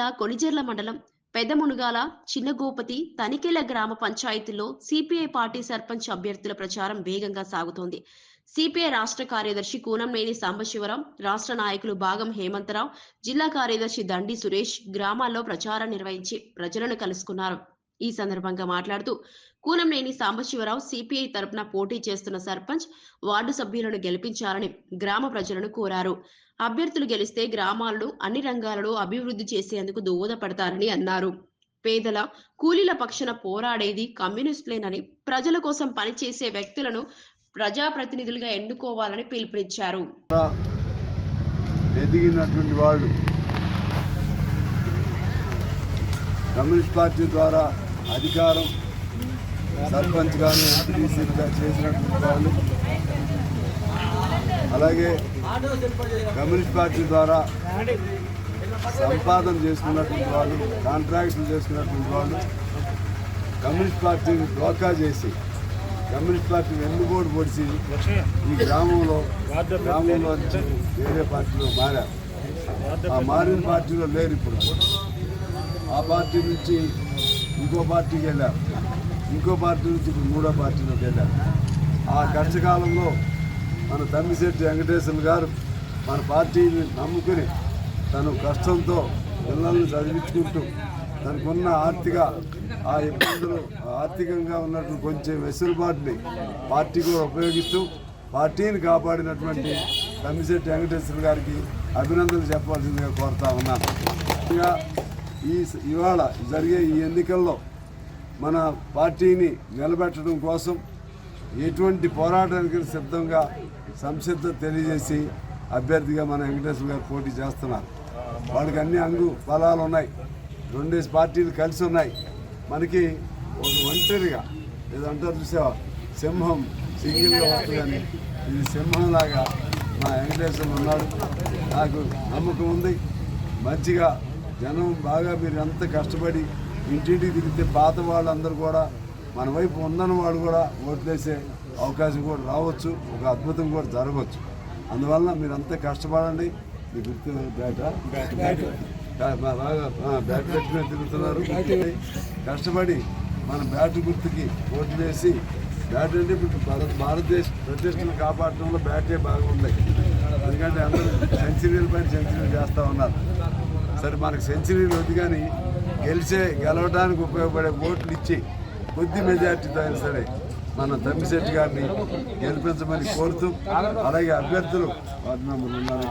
జిల్లా కొణిజర్ల మండలం పెద్దమునుగాల చిన్నగోపతి తనికెల గ్రామ పంచాయతీలో సిపిఐ పార్టీ సర్పంచ్ అభ్యర్థుల ప్రచారం వేగంగా సాగుతోంది. సిపిఐ రాష్ట్ర కార్యదర్శి కూనంనేని సాంబశివరావు రాష్ట్ర నాయకులు భాగం హేమంతరావు జిల్లా కార్యదర్శి దండి సురేష్ గ్రామాల్లో ప్రచారం నిర్వహించి ప్రజలను కలుసుకున్నారు. ఈ సందర్భంగా మాట్లాడుతూ కూనంనేని సాంబశివరావు సిపిఐ తరపున పోటీ చేస్తున్న సర్పంచ్ వార్డు సభ్యులను గెలిపించాలని గ్రామ ప్రజలను కోరారు. అభ్యర్థులు గెలిస్తే గ్రామాలను అన్ని రంగాలలో అభివృద్ధి చేసేందుకు దోహదపడతారని అన్నారు. పేదల కూలీల పక్షన పోరాడేది కమ్యూనిస్టులేనని ప్రజల కోసం పనిచేసే వ్యక్తులను ప్రజాప్రతినిధులుగా ఎన్నుకోవాలని పిలుపునిచ్చారు. ఎదిగినటువంటి వాళ్ళు కమ్యూనిస్ట్ పార్టీ ద్వారా అధికారం సర్పంచ్ కానీ ఎంపీటీసీలుగా చేసినటువంటి వాళ్ళు. అలాగే కమ్యూనిస్ట్ పార్టీ ద్వారా సంపాదన చేసుకున్నటువంటి వాళ్ళు కాంట్రాక్టులు చేసుకున్నటువంటి వాళ్ళు కమ్యూనిస్ట్ పార్టీని డోకా చేసి కమ్యూనిస్ట్ పార్టీ వెన్నుపోటు పొడిచి ఈ గ్రామంలో గ్రామంలో వేరే పార్టీలో మారారు. ఆ మారిన పార్టీలో లేరు ఇప్పుడు. ఆ పార్టీ నుంచి ఇంకో పార్టీకి వెళ్ళారు ఇంకో పార్టీ నుంచి ఇప్పుడు మూడో పార్టీలోకి వెళ్ళారు ఆ కష్టకాలంలో మన తమ్మిశెట్టి వెంకటేశ్వర గారు మన పార్టీని నమ్ముకుని తను కష్టంతో పిల్లల్ని చదివించుకుంటూ తనకున్న ఆర్థిక ఆ ఇబ్బందులు ఆర్థికంగా ఉన్నటువంటి కొంచెం వెసులుబాటుని పార్టీ కూడా ఉపయోగిస్తూ పార్టీని కాపాడినటువంటి తమ్మిశెట్టి వెంకటేశ్వర గారికి అభినందనలు చెప్పాల్సిందిగా కోరుతా ఉన్నాను. ఈ ఇవాళ జరిగే ఈ ఎన్నికల్లో మన పార్టీని నిలబెట్టడం కోసం ఎటువంటి పోరాటానికి సిద్ధంగా సంసిద్ధత తెలియజేసి అభ్యర్థిగా మన వెంకటేశ్వర గారు పోటీ చేస్తున్నారు. వాళ్ళకి అన్ని అంగు బలాలు ఉన్నాయి. రెండేసి పార్టీలు కలిసి ఉన్నాయి. మనకి ఒక ఒంటరిగా ఏదో చూసావా? సింహం సింగిల్గా వస్తుందని ఇది సింహంలాగా మా వెంకటేశ్వరం ఉన్నాడు. నాకు నమ్మకం ఉంది. మంచిగా జనం బాగా మీరు ఎంత కష్టపడి ఇంటింటికి తిరిగితే పాత వాళ్ళందరూ కూడా మన వైపు ఉందని వాళ్ళు కూడా ఓట్లేసే అవకాశం కూడా రావచ్చు ఒక అద్భుతం కూడా జరగవచ్చు. అందువల్ల మీరు అంతా కష్టపడండి. మీ గుర్తు బ్యాట? బాగా బ్యాట్ పెట్టుకుని తిరుగుతున్నారు. కష్టపడి మన బ్యాట్ గుర్తుకి ఓట్లు వేసి బ్యాట్ అంటే ఇప్పుడు భారత భారతదేశ ప్రతిష్టను కాపాడటంలో బ్యాటే బాగుంది. ఎందుకంటే అందరూ సెంచరీల పైన సెంచరీలు చేస్తూ ఉన్నారు. సరే మనకు సెంచరీలు వద్దు కానీ గెలిచే గెలవడానికి ఉపయోగపడే ఓట్లు ఇచ్చి కొద్ది మెజార్టీతో అయినా సరే మన తమ్మిశెట్టి గారిని గెలిపించమని కోరుతూ అలాగే అభ్యర్థులు వార్డు ఉన్నారు.